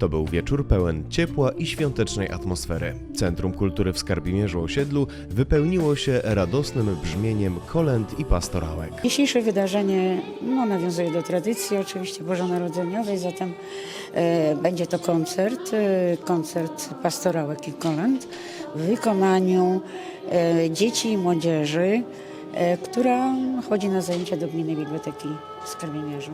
To był wieczór pełen ciepła i świątecznej atmosfery. Centrum Kultury w Skarbimierzu Osiedlu wypełniło się radosnym brzmieniem kolęd i pastorałek. Dzisiejsze wydarzenie no, nawiązuje do tradycji oczywiście bożonarodzeniowej, zatem e, będzie to koncert, e, koncert pastorałek i kolęd w wykonaniu e, dzieci i młodzieży, e, która chodzi na zajęcia do Gminnej Biblioteki w Skarbimierzu.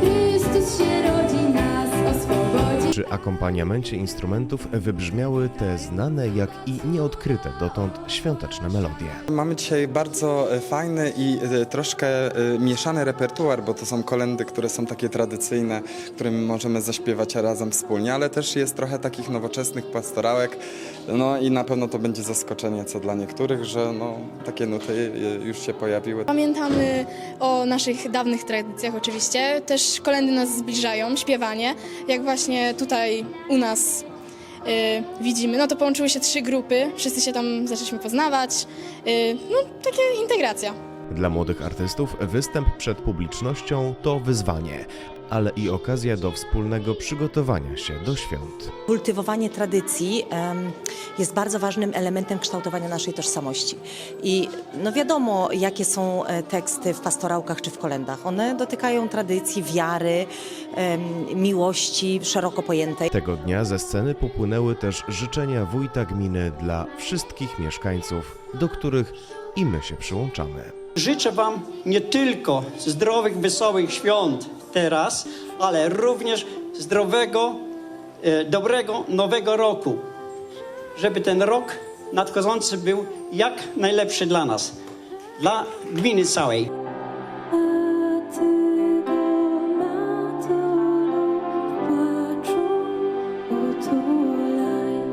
Chrystus się rodzi, nas oswobodzi. Przy akompaniamencie instrumentów wybrzmiały te znane jak i nieodkryte dotąd świąteczne melodie. Mamy dzisiaj bardzo e, fajny i e, troszkę e, mieszany repertuar, bo to są kolendy, które są takie tradycyjne, którymi możemy zaśpiewać razem wspólnie, ale też jest trochę takich nowoczesnych pastorałek. No i na pewno to będzie zaskoczenie co dla niektórych, że no, takie nuty już się pojawiły. Pamiętamy o naszych dawnych tradycjach oczywiście. Też kolendy nas zbliżają, śpiewanie. Jak właśnie tutaj u nas y, widzimy, no to połączyły się trzy grupy. Wszyscy się tam zaczęliśmy poznawać. Y, no, takie integracja. Dla młodych artystów występ przed publicznością to wyzwanie, ale i okazja do wspólnego przygotowania się do świąt. Kultywowanie tradycji jest bardzo ważnym elementem kształtowania naszej tożsamości. I no wiadomo, jakie są e, teksty w pastorałkach czy w kolendach. One dotykają tradycji, wiary, miłości szeroko pojętej. Tego dnia ze sceny popłynęły też życzenia wójta gminy dla wszystkich mieszkańców, do których i my się przyłączamy. Życzę Wam nie tylko zdrowych, wesołych świąt teraz, ale również zdrowego, e, dobrego nowego roku. Żeby ten rok nadchodzący był jak najlepszy dla nas, dla gminy całej.